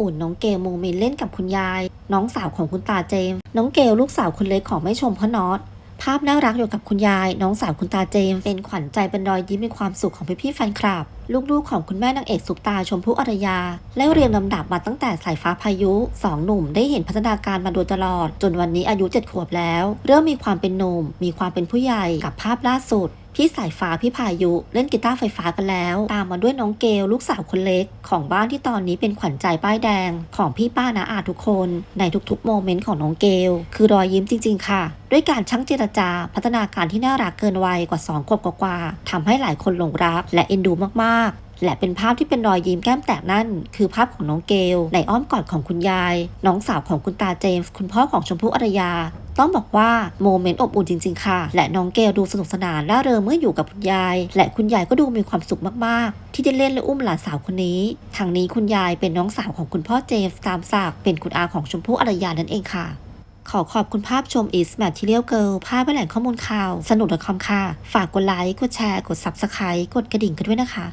อุ่นน้องเกลโมเมนต์เล่นกับคุณยาย น้องสาวของคุณตาเจม น้องเกลลูกสาวคนเล็กของแม่ชมพ่อนอตภาพน่ารักอยู่กับคุณยาย น้องสาวคุณตาเจม เป็นขวัญใจเป็นรอยยิ้มมีความสุขของพี่ๆแฟนคลับ ลูกๆของคุณแม่นางเอกสุปตาชมพู่อรยา และเรียงลำดับมาตั้งแต่สายฟ้าพายุสองหนุ่มได้เห็นพัฒนาการมาโดยตลอด จนวันนี้อายุเจ็ดขวบแล้ว เริ่มมีความเป็นหนุ่ม มีความเป็นผู้ใหญ่กับภาพล่าสุด พี่สายฟ้าพี่พายุเล่นกีตาร์ไฟฟ้ากันแล้ว ตามมาด้วยน้องเกลลูกสาวคนเล็ก ของบ้านที่ตอนนี้เป็นขวัญใจป้ายแดง ของพี่ป้านาอาทุกคนในทุกๆโมเมนต์ของน้องเกลคือรอยยิ้มจริง ๆ ค่ะ ด้วยการช่างเจรจา พัฒนาการที่น่ารักเกินวัยกว่า2ขวบกว่าๆทำให้หลายคนหลงรัก และเอ็นดูมากๆและเป็นภาพที่เป็นรอยยิ้มแก้มแตกนั่น คือภาพของน้องเกลในอ้อมกอดของคุณยาย น้องสาวของคุณตาเจมส์ คุณพ่อของชมพู่อารยา ต้องบอกว่าโมเมนต์อบอุ่นจริง ๆ ค่ะ และน้องเกลดูสนุกสนานร่าเริงเมื่ออยู่กับคุณยาย และคุณยายก็ดูมีความสุขมากๆ ที่ได้เล่นและอุ้มหลานสาวคนนี้ทางนี้คุณยายเป็นน้องสาวของคุณพ่อเจมส์ตามศักเป็นคุณอาของชมพู่อารยานั่นเองค่ะขอขอบคุณภาพชม is material girl ภาพและแหล่งข้อมูลข่าว สนุก .com ค่ะ ฝากกดไลค์ กดแชร์ กด subscribe กดกระดิ่งกันด้วยนะคะ